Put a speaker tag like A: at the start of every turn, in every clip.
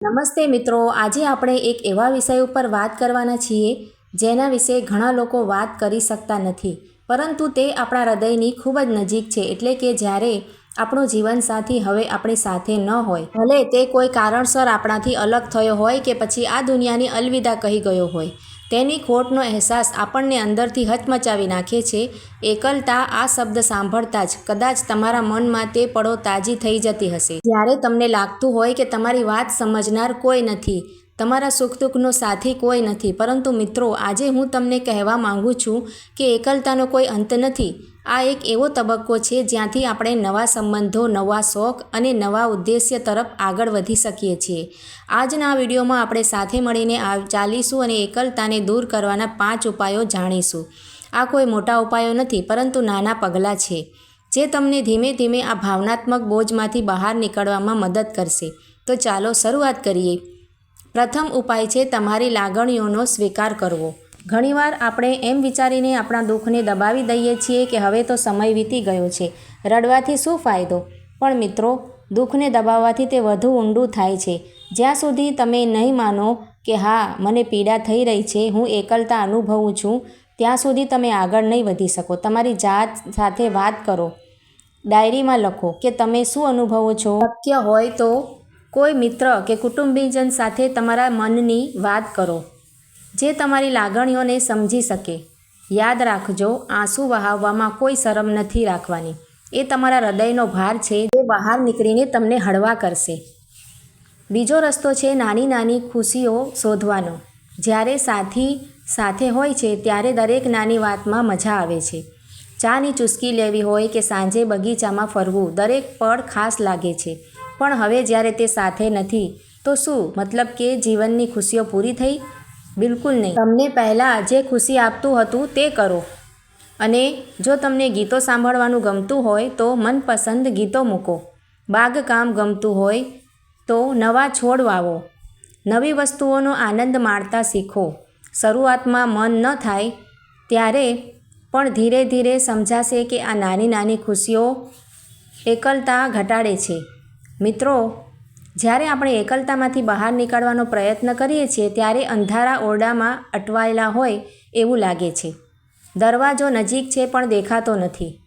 A: નમસ્તે મિત્રો, આજે આપણે એક એવા વિષય ઉપર વાત કરવાના છીએ જેના વિશે ઘણા લોકો વાત કરી શકતા નથી. પરંતુ તે આપણા હૃદયની ખૂબ જ નજીક છે, એટલે કે જ્યારે આપણો જીવનસાથી હવે આપણી સાથે ન હોય. ભલે તે કોઈ કારણસર આપણાથી અલગ થયો હોય કે પછી આ દુનિયાની અલવિદા કહી ગયો હોય. તેની ખોટનો અહેસાસ આપણને અંદરથી હચમચાવી નાખે છે. એકલતા આ શબ્દ સાંભળતા જ, કદાચ તમારા મનમાં તે પળો તાજી થઈ જતી હશે. જ્યારે તમને લાગતું હોય કે તમારી વાત સમજનાર કોઈ નથી, તમારા સુખ દુઃખનો સાથી કોઈ નથી. પરંતુ મિત્રો, આજે હું તમને કહેવા માંગુ છું કે એકલતાનો કોઈ અંત નથી. આ એક એવો તબક્કો છે જ્યાંથી આપણે નવા સંબંધો, નવા શોખ અને નવા ઉદ્દેશ્ય તરફ આગળ વધી શકીએ છીએ. આજના વિડીયોમાં આપણે સાથે મળીને આ ચાલીશું અને એકલતાને દૂર કરવાના પાંચ ઉપાયો જાણીશું. આ કોઈ મોટા ઉપાયો નથી, પરંતુ નાના પગલાં છે, જે તમને ધીમે ધીમે આ ભાવનાત્મક બોજમાંથી બહાર નીકળવામાં મદદ કરશે. તો ચાલો શરૂઆત કરીએ. પ્રથમ ઉપાય છે તમારી લાગણીઓનો સ્વીકાર કરવો. ઘણીવાર આપણે એમ વિચારીને આપણા દુઃખને દબાવી દઈએ છીએ કે હવે તો સમય વીતી ગયો છે. રડવાથી શું ફાયદો? પણ મિત્રો, દુઃખને દબાવવાથી તે વધુ ઊંડું થાય છે. જ્યાં સુધી તમે નહીં માનો કે હા, મને પીડા થઈ રહી છે, હું એકલતા અનુભવું છું, ત્યાં સુધી તમે આગળ નહીં વધી શકો. તમારી જાત સાથે વાત કરો. ડાયરીમાં લખો કે તમે શું અનુભવો છો? શક્ય હોય તો કોઈ મિત્ર કે કુટુંબીજન સાથે તમારા મનની વાત કરો. જે તમારી લાગણીઓને સમજી શકે. યાદ રાખજો, આંસુ વહાવવામાં કોઈ શરમ નથી રાખવાની. એ તમારા હૃદયનો ભાર છે, જે બહાર નીકળીને તમને હળવા કરશે. બીજો રસ્તો છે નાની નાની ખુશીઓ શોધવાનો. જ્યારે સાથી સાથે હોય છે, ત્યારે દરેક નાની વાતમાં મજા આવે છે. ચાની ચૂસકી લેવી હોય કે સાંજે બગીચામાં ફરવું, દરેક પળ ખાસ લાગે છે. પણ હવે જ્યારે તે સાથે નથી, તો શું? મતલબ કે જીવનની ખુશીઓ પૂરી થઈ? બિલકુલ નહીં. તમને પહેલાં જે ખુશી આપતું હતું તે કરો. અને જો તમને ગીતો સાંભળવાનું ગમતું હોય તો મનપસંદ ગીતો મૂકો. બાગકામ ગમતું હોય તો નવા છોડ વાવો. નવી વસ્તુઓનો આનંદ માણતા શીખો. શરૂઆતમાં મન ન થાય ત્યારે પણ ધીરે ધીરે સમજાશે કે આ નાની નાની ખુશીઓ એકલતા ઘટાડે છે. મિત્રો જ્યારે આપણે એકલતામાંથી બહાર નીકળવાનો પ્રયત્ન કરીએ છીએ, ત્યારે અંધારા ઓરડામાં અટવાયેલા હોય એવું લાગે છે. દરવાજો નજીક છે પણ દેખાતો નથી.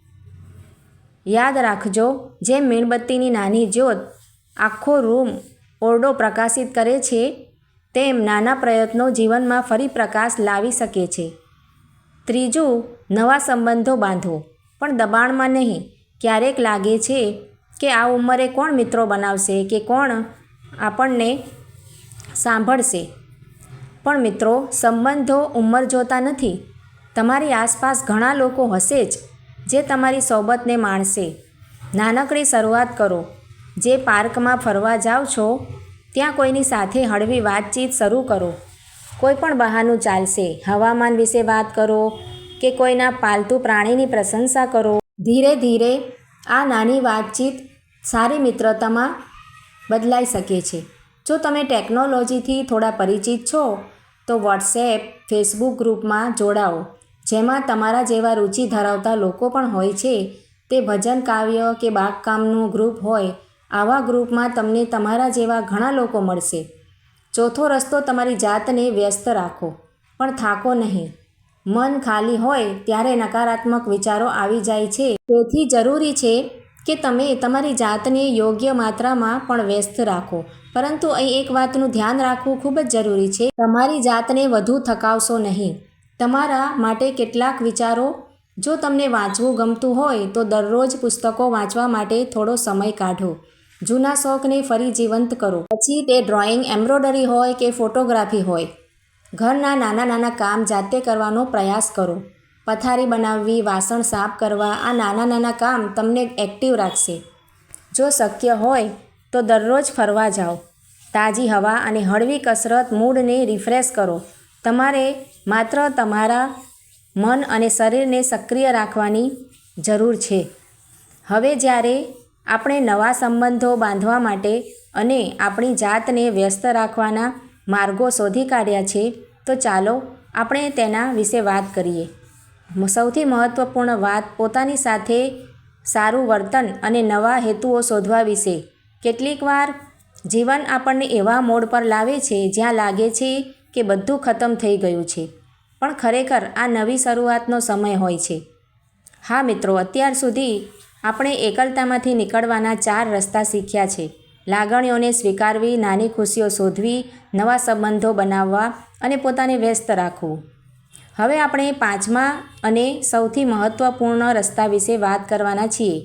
A: યાદ રાખજો જેમ મીણબત્તીની નાની જ્યોત આખો રૂમ ઓરડો પ્રકાશિત કરે છે, તેમ નાના પ્રયત્નો જીવનમાં ફરી પ્રકાશ લાવી શકે છે. ત્રીજું, નવા સંબંધો બાંધવો. પણ દબાણમાં નહીં, ક્યારેક લાગે છે કે આ ઉંમરે કોણ મિત્રો બનાવશે કે કોણ આપણને સાંભળશે? પણ મિત્રો, સંબંધો ઉંમર જોતા નથી. તમારી આસપાસ ઘણા લોકો હશે જ જે તમારી સોબતને માણશે. નાનકડી શરૂઆત કરો. જે પાર્કમાં ફરવા જાઓ છો, ત્યાં કોઈની સાથે હળવી વાતચીત શરૂ કરો. કોઈ પણ બહાનું ચાલશે. હવામાન વિશે વાત કરો કે કોઈના પાલતુ પ્રાણીની પ્રશંસા કરો. ધીરે ધીરે આ નાની વાતચીત સારી મિત્રતામાં બદલાઈ શકે છે. જો તમે ટેકનોલોજીથી થોડા પરિચિત છો, તો વોટ્સએપ, ફેસબુક ગ્રુપમાં જોડાઓ, જેમાં તમારા જેવા રુચિ ધરાવતા લોકો પણ હોય છે. તે ભજન કાવ્ય કે બાગકામનું ગ્રુપ હોય, આવા ગ્રુપમાં તમને તમારા જેવા ઘણા લોકો મળશે. ચોથો રસ્તો તમારી જાતને વ્યસ્ત રાખો, પણ થાકો નહીં. મન ખાલી હોય ત્યારે નકારાત્મક વિચારો આવી જાય છે. તેથી જરૂરી છે કે તમે તમારી જાતને યોગ્ય માત્રામાં પણ વ્યસ્ત રાખો. પરંતુ અહીં એક વાતનું ધ્યાન રાખવું ખૂબ જ જરૂરી છે. તમારી જાતને વધુ થકાવશો નહીં. તમારા માટે કેટલાક વિચારો, જો તમને વાંચવું ગમતું હોય, તો દરરોજ પુસ્તકો વાંચવા માટે થોડો સમય કાઢો. જૂના શોખને ફરી જીવંત કરો. પછી તે ડ્રોઈંગ એમ્બ્રોડરી હોય કે ફોટોગ્રાફી હોય. ઘરના નાના નાના કામ જાતે કરવાનો પ્રયાસ કરો. પથારી બનાવવી, વાસણ સાફ કરવા, આ નાના નાના કામ તમને એક્ટિવ રાખશે. જો શક્ય હોય તો દરરોજ ફરવા જાઓ. તાજી હવા અને હળવી કસરત મૂડને રિફ્રેશ કરો. તમારે માત્ર તમારા મન અને શરીરને સક્રિય રાખવાની જરૂર છે. હવે જ્યારે આપણે નવા સંબંધો બાંધવા માટે અને આપણી જાતને વ્યસ્ત રાખવાના માર્ગો શોધી કાઢ્યા છે, તો ચાલો આપણે તેના વિશે વાત કરીએ. સૌથી મહત્ત્વપૂર્ણ વાત પોતાની સાથે સારું વર્તન અને નવા હેતુઓ શોધવા વિશે. કેટલીકવાર જીવન આપણને એવા મોડ પર લાવે છે જ્યાં લાગે છે કે બધું ખતમ થઈ ગયું છે, પણ ખરેખર આ નવી શરૂઆતનો સમય હોય છે. હા મિત્રો, અત્યાર સુધી આપણે એકલતામાંથી નીકળવાના ચાર રસ્તા શીખ્યા છે. લાગણીઓને સ્વીકારવી, નાની ખુશીઓ શોધવી, નવા સંબંધો બનાવવા અને પોતાને વ્યસ્ત રાખવું. હવે આપણે પાંચમા અને સૌથી મહત્ત્વપૂર્ણ રસ્તા વિશે વાત કરવાના છીએ.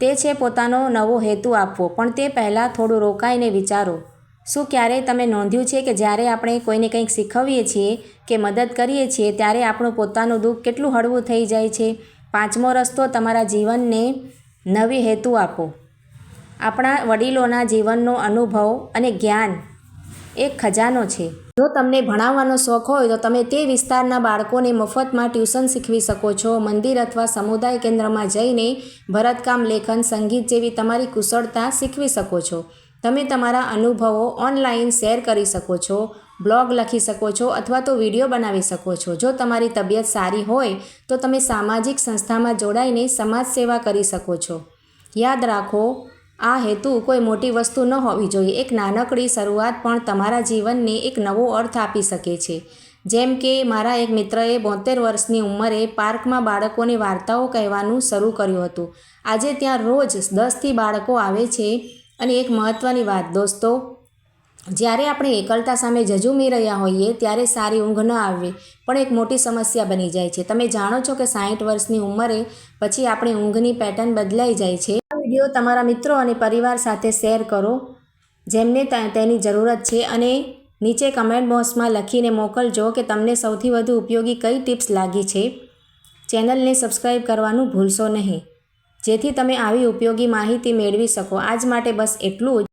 A: તે છે પોતાનો નવો હેતુ આપવો. પણ તે પહેલાં થોડું રોકાઈને વિચારો. શું ક્યારેય તમે નોંધ્યું છે કે જ્યારે આપણે કોઈને કંઈક શીખવીએ છીએ કે મદદ કરીએ છીએ, ત્યારે આપણું પોતાનું દુઃખ કેટલું હળવું થઈ જાય છે? પાંચમો રસ્તો, તમારા જીવનને નવી હેતુ આપો. આપણા વડીલોના જીવનનો અનુભવ અને જ્ઞાન એક ખજાનો છે. જો તમને ભણાવવાનો શોખ હોય તો તમે તે વિસ્તારના બાળકોને મફતમાં ટ્યુશન શીખવી શકો છો. મંદિર અથવા સમુદાય કેન્દ્રમાં જઈને ભરતકામ, લેખન, સંગીત જેવી તમારી કુશળતા શીખવી શકો છો. તમે તમારા અનુભવો ઓનલાઈન શેર કરી શકો છો, બ્લોગ લખી શકો છો અથવા તો વીડિયો બનાવી શકો છો. જો તમારી તબિયત સારી હોય તો તમે સામાજિક સંસ્થામાં જોડાઈને સમાજ સેવા કરી શકો છો. યાદ રાખો આ હેતુ કોઈ મોટી વસ્તુ ન હોવી જોઈએ. એક નાનકડી શરૂઆત પણ તમારા જીવનને એક નવો અર્થ આપી શકે છે. જેમ કે, મારા એક મિત્રએ બોતેર વર્ષની ઉંમરે પાર્કમાં બાળકોને વાર્તાઓ કહેવાનું શરૂ કર્યું હતું. આજે ત્યાં રોજ દસથી બાળકો આવે છે અને એક મહત્ત્વની વાત, દોસ્તો, જ્યારે આપણે એકલતા સામે જજુમી રહ્યા હોઈએ, ત્યારે સારી ઊંઘ ન આવે, પણ એક મોટી સમસ્યા બની જાય છે. તમે જાણો છો કે સાઠ વર્ષની ઉંમરે પછી આપણી ઊંઘની પેટર્ન બદલાઈ જાય છે? વીડિયો તમારા મિત્રો અને પરિવાર સાથે શેર કરો, જેમને તેની જરૂરત છે અને નીચે કમેન્ટ બોક્સમાં લખીને મોકલજો કે તમને સૌથી વધુ ઉપયોગી કઈ ટિપ્સ લાગી છે. ચેનલને સબસ્ક્રાઈબ કરવાનું ભૂલશો નહીં. જેથી તમે આવી ઉપયોગી માહિતી મેળવી શકો. આજ માટે બસ એટલું જ.